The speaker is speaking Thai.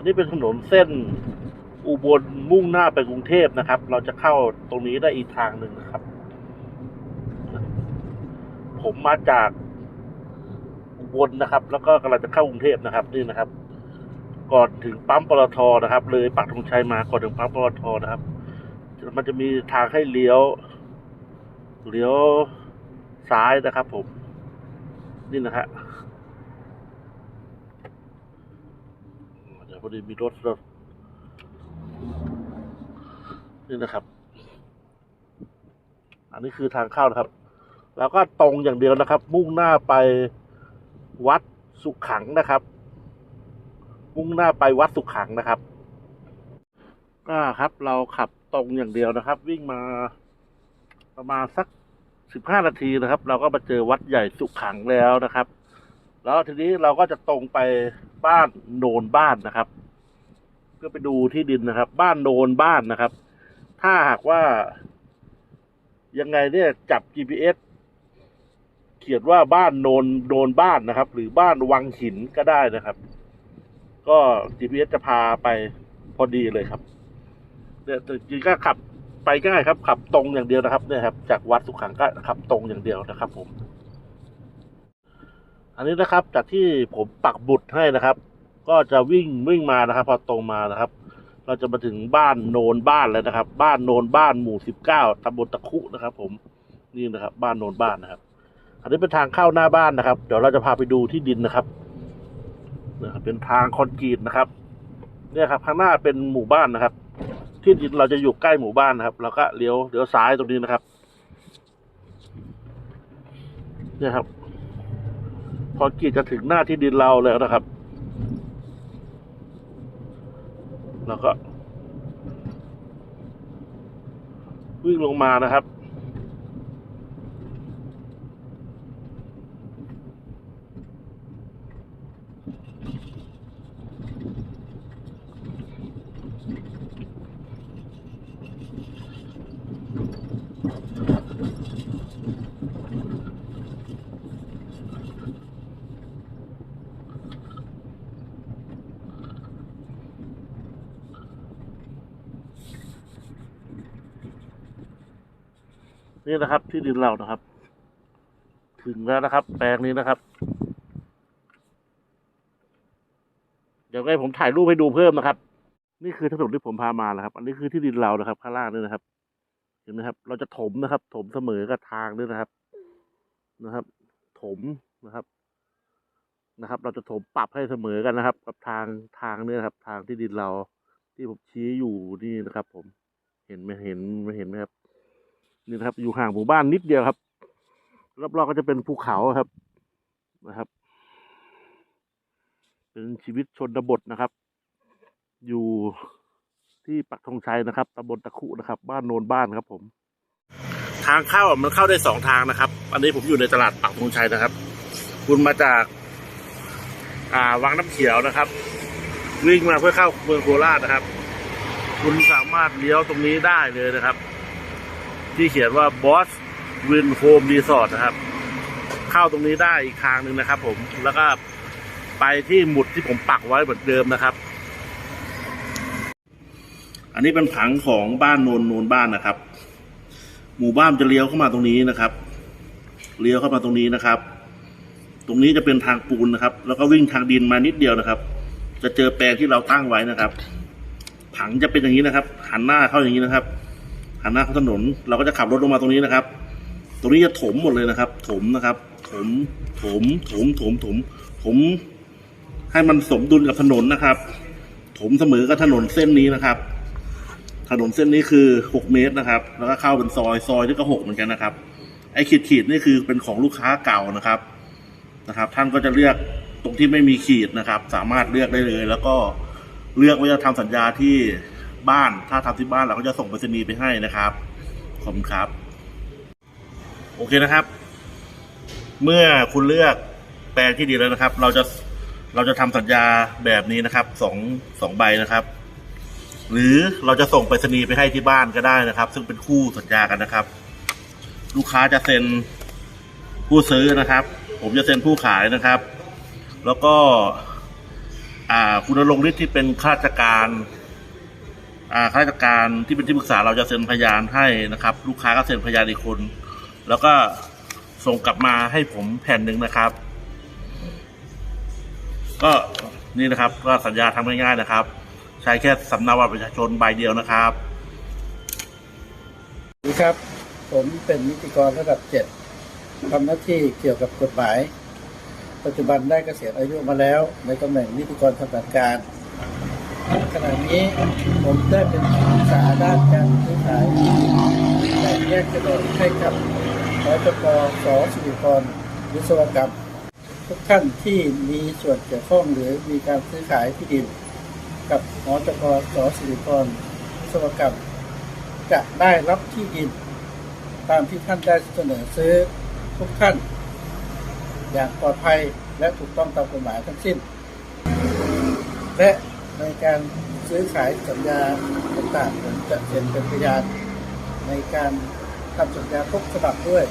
อันนี้เป็นถนนเส้นอุบลมุ่งหน้าไปกรุงเทพนะครับ เราจะเข้าตรงนี้ได้อีกทางหนึ่งนะครับ ผมมาจากอุบลนะครับ แล้วก็กำลังจะเข้ากรุงเทพนะครับ นี่นะครับ ก่อนถึงปั๊มปตทนะครับ เลยปักธงชัยมาก่อนถึงปั๊มปตทนะครับ มันจะมีทางให้เลี้ยว เลี้ยวซ้ายนะครับ ผม นี่นะฮะเดี๋ยว พอดีมีรถรถนี่นะครับ อันนี้คือทางเข้านะครับ แล้วก็ตรงอย่างเดียวนะครับ มุ่งหน้าไปวัดสุขขังนะครับ มุ่งหน้าไปวัดสุขขังนะครับก็ครับ เราขับตรงอย่างเดียวนะครับ วิ่งมาประมาณสักสิบห้านาทีนะครับ เราก็มาเจอวัดใหญ่สุขขังแล้วนะครับ แล้วทีนี้เราก็จะตรงไปบ้านโนนบ้านนะครับ เพื่อไปดูที่ดินนะครับ บ้านโนนบ้านนะครับ ถ้าหากว่า ยังไงเนี่ยจับ GPS เขียนว่าบ้านโนนโนนบ้านนะครับ หรือบ้านวังหินก็ได้นะครับ ก็ GPS จะพาไปพอดีเลยครับเนี่ยจริงก็ขับไปง่ายครับ ขับตรงอย่างเดียวนะครับเนี่ยครับ จากวัดสุขขังก็ขับตรงอย่างเดียวนะครับ ผม อันนี้นะครับจากที่ผมปักบุตรให้นะครับ ก็จะวิ่งวิ่งมานะครับ พอตรงมานะครับ เราจะมาถึงบ้านโนนบ้านแล้วนะครับ บ้านโนนบ้านหมู่สิบเก้าตำบลตะคุนะครับ ผมนี่นะครับ บ้านโนนบ้านนะครับ อันนี้เป็นทางเข้าหน้าบ้านนะครับ เดี๋ยวเราจะพาไปดูที่ดินนะครับนะครับเป็นทางคอนกรีตนะครับ เนี่ยครับ ข้างหน้าเป็นหมู่บ้านนะครับ ที่ดินเราจะอยู่ใกล้หมู่บ้านนะครับ เราก็เลี้ยวเลี้ยวซ้ายตรงนี้นะครับ เนี่ยครับ คอนกรีตจะถึงหน้าที่ดินเราแล้วนะครับ แล้วก็ วิ่งลงมานะครับ นี่นะครับ ที่ดินเรานะครับ ถึงแล้วนะครับ แปลงนี้นะครับ เดี๋ยวให้ผมถ่ายรูปให้ดูเพิ่มนะครับ นี่คือถนนที่ผมพามานะครับ อันนี้คือที่ดินเรานะครับ ข้างล่างนี่นะครับ เห็นไหมครับ เราจะถมนะครับ ถมเสมอกับทางด้วยนะครับ นะครับ ถมนะครับนะครับ เราจะถมปรับให้เสมอกันนะครับ กับทางทางเนี่ยนะครับ ทางที่ดินเราที่ผมชี้อยู่นี่นะครับ ผมเห็นไหมเห็นไหมเห็นไหมครับ นี่นะครับ อยู่ห่างหมู่บ้านนิดเดียวครับ รอบๆก็จะเป็นภูเขาครับนะครับ เป็นชีวิตชนบทนะครับ อยู่ที่ปักธงชัยนะครับตำบลตะคุนะครับ บ้านโนนบ้านครับ ผม ทางเข้ามันเข้าได้สองทางนะครับ อันนี้ผมอยู่ในตลาดปักธงชัยนะครับ คุณมาจาก อ่าวังน้ำเขียวนะครับ วิ่งมาเพื่อเข้าเมืองโคราชนะครับ คุณสามารถเลี้ยวตรงนี้ได้เลยนะครับ ที่เขียนว่า Boss Win Home Resort นะครับ เข้าตรงนี้ได้อีกทางหนึ่งนะครับ ผมแล้วก็ไปที่หมุดที่ผมปักไว้เหมือนเดิมนะครับ อันนี้เป็นผังของบ้านโนนโนนบ้านนะครับ หมู่บ้านจะเลี้ยวเข้ามาตรงนี้นะครับเลี้ยวเข้ามาตรงนี้นะครับ ตรงนี้จะเป็นทางปูนนะครับ แล้วก็วิ่งทางดินมานิดเดียวนะครับ จะเจอแปลงที่เราตั้งไว้นะครับ ผังจะเป็นอย่างนี้นะครับ หันหน้าเข้าอย่างนี้นะครับ หันหน้าเข้าถนน เราก็จะขับรถลงมาตรงนี้นะครับ ตรงนี้จะถมหมดเลยนะครับ ถมนะครับ ถม ถม ถม ถม ถม ถม ให้มันสมดุลกับถนนนะครับ ถมเสมอกับถนนเส้นนี้นะครับ ถนนเส้นนี้คือหกเมตรนะครับ แล้วก็เข้าเป็นซอย ซอยนี่ก็หกเหมือนกันนะครับ ไอ้ขีดขีดๆนี่คือเป็นของลูกค้าเก่านะครับ นะครับ ท่านก็จะเลือกตรงที่ไม่มีขีดนะครับ สามารถเลือกได้เลย แล้วก็เลือกว่าจะทำสัญญาที่ บ้าน ถ้าทำที่บ้านเราก็จะส่งไปรษณีย์ไปให้นะครับขอบคุณครับ โอเคนะครับ เมื่อคุณเลือกแปลงที่ดีแล้วนะครับ เราจะเราจะทำสัญญาแบบนี้นะครับสองสองใบนะครับ หรือเราจะส่งไปรษณีย์ไปให้ที่บ้านก็ได้นะครับ ซึ่งเป็นคู่สัญญากันนะครับ ลูกค้าจะเซ็นผู้ซื้อนะครับ ผมจะเซ็นผู้ขายนะครับ แล้วก็ อ่า คุณณรงฤทธิ์ที่เป็นข้าราชการ ข้าราชการที่เป็นที่ปรึกษาเราจะเซ็นพยานให้นะครับ ลูกค้าก็เซ็นพยานอีกคน แล้วก็ส่งกลับมาให้ผมแผ่นหนึ่งนะครับ ก็นี่นะครับก็สัญญาทำง่ายๆนะครับ ใช้แค่สำเนาบัตรประชาชนใบเดียวนะครับสวัสดีครับ ผมเป็นนิติกรระดับเจ็ดทำหน้าที่เกี่ยวกับกฎหมาย ปัจจุบันได้เกษียณอายุมาแล้ว ในตำแหน่งนิติกรทำการการ ขณะนี้ผมได้เป็นที่ปรึกษาด้านการซื้อขายแบ่งแยกโฉนดให้กับสจปสสิริพรวิศวกรรม ทุกท่านที่มีส่วนเกี่ยวข้องหรือมีการซื้อขายที่ดิน กับหอจกสสิริพรวิศวกรรม จะได้รับที่ดิน ตามที่ท่านได้เสนอซื้อทุกท่าน อย่างปลอดภัยและถูกต้องตามกฎหมายทั้งสิ้น และ ในการซื้อขายสัญญาต่างๆผมจะเซ็นเป็นพยานในการทำสัญญาทุกฉบับด้วย